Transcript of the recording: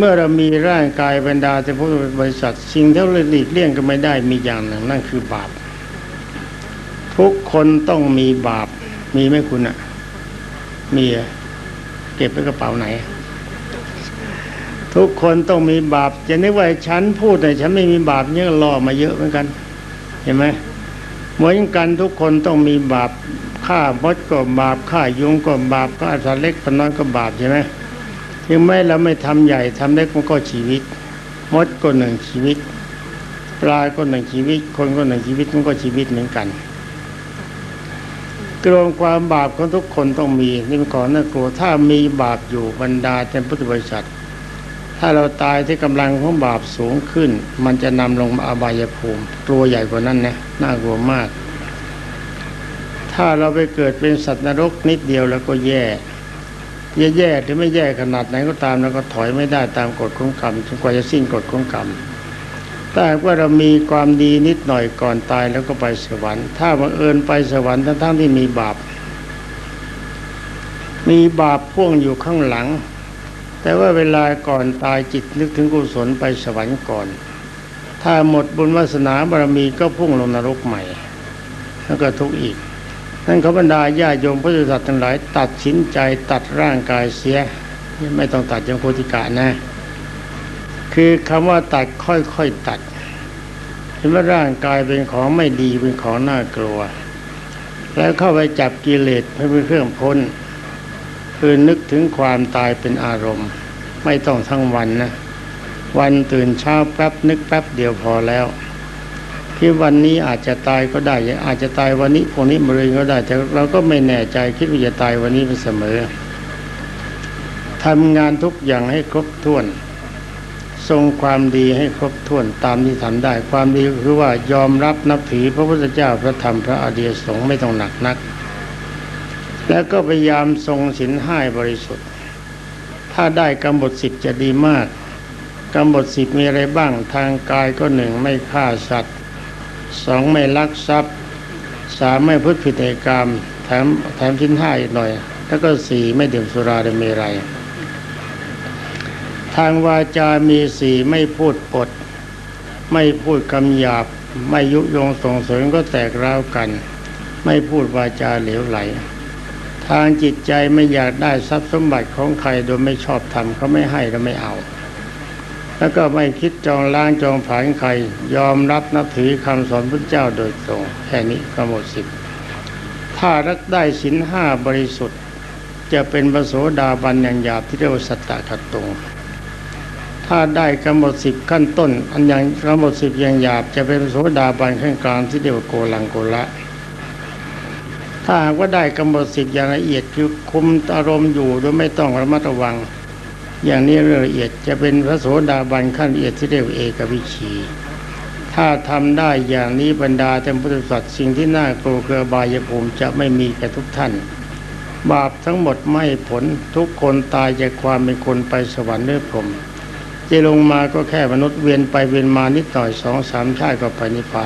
เมื่อเรามีร่างกายบรรดาแต่พุทธบริษัทสิ่งที่เราหลีกเลี่ยงก็ไม่ได้มีอย่างหนึ่งนั่นคือบาป ทุกคนต้องมีบาป มีไหมคุณอะมีอะเก็บไว้กระเป๋าไหน ทุกคนต้องมีบาปจะนึกว่าฉันพูดแต่ฉันไม่มีบาปเนี่ยล่อมาเยอะเหมือนกัน เห็นไหมเหมือนกันทุกคนต้องมีบาปฆ่ามดก็บาปฆ่ายุงก็บาปฆ่าสัตว์เล็กสัตว์น้อยก็บาปใช่ไหม ถึงแม้เราไม่ทำใหญ่ทำเล็กมันก็ชีวิต มดก็หนึ่งชีวิต ปลาก็หนึ่งชีวิต คนก็หนึ่งชีวิตมันก็ชีวิตเหมือนกันกรวมความบาปของทุกคนต้องมีนี่เป็นของน่ากลัวถ้ามีบาปอยู่บรรดาเป็นพุทธบริษัท ถ้าเราตายที่กำลังของบาปสูงขึ้น มันจะนำลงมาอบายภูมิตัวใหญ่กว่านั้นนะน่ากลัวมาก ถ้าเราไปเกิดเป็นสัตว์นรกนิดเดียวแล้วก็แย่ แย่ๆหรือไม่แย่ขนาดไหนก็ตามแล้วก็ถอยไม่ได้ตามกฎของกรรมจนกว่าจะสิ้นกฎของกรรมถ้าว่าเรามีความดีนิดหน่อยก่อนตายแล้วก็ไปสวรรค์ ถ้าบังเอิญไปสวรรค์ทั้งๆที่มีบาป มีบาปพ่วงอยู่ข้างหลัง แต่ว่าเวลาก่อนตายจิตนึกถึงกุศลไปสวรรค์ก่อน ถ้าหมดบุญวาสนาบารมีก็พุ่งลงนรกใหม่ แล้วก็ทุกข์อีก นั่นขบรรดาญาโยมพุทธศาสนาทั้งหลาย ตัดสินใจตัดร่างกายเสียไม่ต้องตัดยังโคติกะนะ คือคำว่าตัดค่อยๆตัดเห็นว่าร่างกายเป็นของไม่ดีเป็นของน่ากลัว แล้วเข้าไปจับกิเลสให้เป็นเครื่องพ้น คือนึกถึงความตายเป็นอารมณ์ ไม่ต้องทั้งวันนะ วันตื่นเช้าแป๊บนึกแป๊บเดียวพอแล้ว ที่วันนี้อาจจะตายก็ได้ อาจจะตายวันนี้พรุ่งนี้มะเรืนก็ได้แต่เราก็ไม่แน่ใจคิดว่าจะตายวันนี้เป็นเสมอทำงานทุกอย่างให้ครบถ้วน ทรงความดีให้ครบถ้วนตามที่ทำได้ ความดีคือว่ายอมรับนับถือพระพุทธเจ้าพระธรรมพระอริยสงฆ์ไม่ต้องหนักนัก แล้วก็พยายามทรงศีลห้าบริสุทธิ์ ถ้าได้กำหนดสิทธิ์จะดีมากกำหนดสิทธิ์มีอะไรบ้างทางกายก็หนึ่งไม่ฆ่าสัตว์ สองไม่ลักทรัพย์สามไม่พูดผิดในกรรมแถมแถมชิ้นห้าอีกหน่อย แล้วก็สี่ไม่ดื่มสุราดเมรัย ทางวาจามีสี่ไม่พูดปด ไม่พูดคำหยาบ ไม่ยุยงส่งเสริมก็แตกร้าวกัน ไม่พูดวาจาเหลวไหล ทางจิตใจไม่อยากได้ทรัพย์สมบัติของใครโดยไม่ชอบทำเขาไม่ให้และไม่เอา แล้วก็ไม่คิดจองล้างจองผาญใคร ยอมรับนับถือคำสอนพระเจ้าโดยตรง แค่นี้ก็หมดสิทธิ์ถ้ารักได้สินห้าบริสุทธิ์ จะเป็นพระโสดาบันอย่างหยาบที่เรียกว่าสัตตะขัดตรงถ้าได้กำหนดสิบขั้นต้น อันอย่างกำหนดสิบอย่างหยาบจะเป็นโสดาบันขั้นกลางที่เรียกว่าโกลังโกละ ถ้าหากว่าได้กำหนดสิบอย่างละเอียดคือคุมอารมณ์อยู่โดยไม่ต้องระมัดระวัง อย่างนี้เรื่องละเอียดจะเป็นพระโสดาบันขั้นละเอียดที่เรียกว่าเอกวิชี ถ้าทำได้อย่างนี้บรรดาเต็มพุทธสัตว์สิ่งที่น่ากลัวคืออบายภูมิจะไม่มีแก่ทุกท่าน บาปทั้งหมดไม่ผลทุกคนตายจากความเป็นคนไปสวรรค์หรือพรมจะลงมาก็แค่มนุษย์เวียนไปเวียนมานิดหน่อยสองสามชาติก็ไปนิพพาน